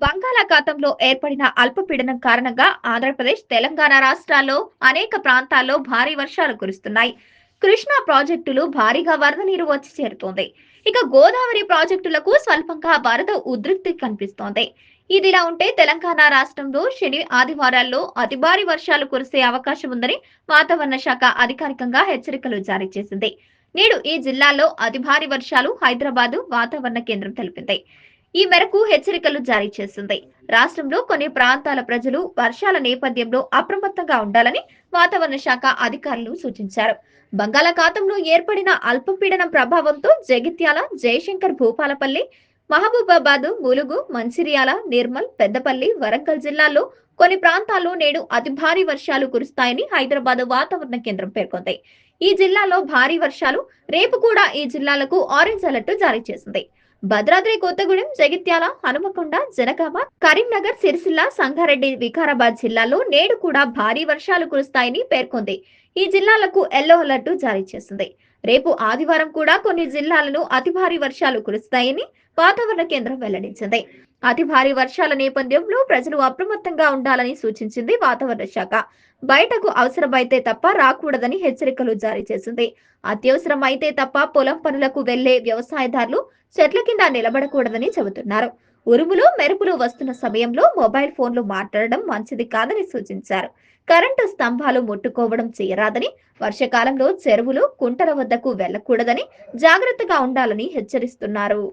బంగాళాఖాతంలో ఏర్పడిన అల్పపీడనం కారణంగా ఆంధ్రప్రదేశ్ తెలంగాణ రాష్ట్రాల్లో అనేక ప్రాంతాల్లో భారీ వర్షాలు కురుస్తున్నాయి. కృష్ణా ప్రాజెక్టులు భారీగా వరద నీరు వచ్చి చేరుతోంది. ఇక గోదావరి ప్రాజెక్టులకు స్వల్పంగా వరద ఉధృతి కనిపిస్తోంది. ఇదిలా ఉంటే తెలంగాణ రాష్ట్రంలో శని ఆదివారాల్లో అతి భారీ వర్షాలు కురిసే అవకాశం ఉందని వాతావరణ శాఖ అధికారికంగా హెచ్చరికలు జారీ చేసింది. నేడు ఈ జిల్లాలో అతి భారీ వర్షాలు హైదరాబాద్ వాతావరణ కేంద్రం తెలిపింది. ఈ మేరకు హెచ్చరికలు జారీ చేసింది రాష్ట్రంలో కొన్ని ప్రాంతాల ప్రజలు వర్షాల నేపథ్యంలో అప్రమత్తంగా ఉండాలని వాతావరణ శాఖ అధికారులు సూచించారు. బంగాళాఖాతంలో ఏర్పడిన అల్పపీడనం ప్రభావంతో జగిత్యాల జయశంకర్ భూపాలపల్లి మహబూబాబాద్ ములుగు మంచిర్యాల నిర్మల్ పెద్దపల్లి వరంగల్ జిల్లాల్లో కొన్ని ప్రాంతాల్లో నేడు అతి భారీ వర్షాలు కురుస్తాయని హైదరాబాద్ వాతావరణ కేంద్రం పేర్కొంది. ఈ జిల్లాలో భారీ వర్షాలు రేపు కూడా ఈ జిల్లాలకు ఆరెంజ్ అలర్ట్ జారీ చేసింది. భద్రాద్రి కొత్తగూడెం జగిత్యాల హనుమకొండ జనగామ కరీంనగర్ సిరిసిల్ల సంగారెడ్డి వికారాబాద్ జిల్లాలో నేడు కూడా భారీ వర్షాలు కురుస్తాయని పేర్కొంది. ఈ జిల్లాలకు ఎల్లో అలర్ట్ జారీ చేసింది. రేపు ఆదివారం కూడా కొన్ని జిల్లాలను అతి భారీ వర్షాలు కురుస్తాయని వాతావరణ కేంద్రం వెల్లడించింది. అతి భారీ వర్షాల నేపథ్యంలో ప్రజలు అప్రమత్తంగా ఉండాలని సూచించింది వాతావరణ శాఖ. బయటకు అవసరమైతే తప్ప రాకూడదని హెచ్చరికలు జారీ చేసింది. అత్యవసరం అయితే తప్ప పొలం పనులకు వెళ్ళే వ్యవసాయదారులు చెట్ల కింద నిలబడకూడదని చెబుతున్నారు. ఉరుములు మెరుపులు వస్తున్న సమయంలో మొబైల్ ఫోన్లు మాట్లాడడం మంచిది కాదని సూచించారు. కరెంటు స్తంభాలు ముట్టుకోవడం చేయరాదని వర్షకాలంలో చెరువులు కుంటల వద్దకు వెళ్ళకూడదని జాగ్రత్తగా ఉండాలని హెచ్చరిస్తున్నారు.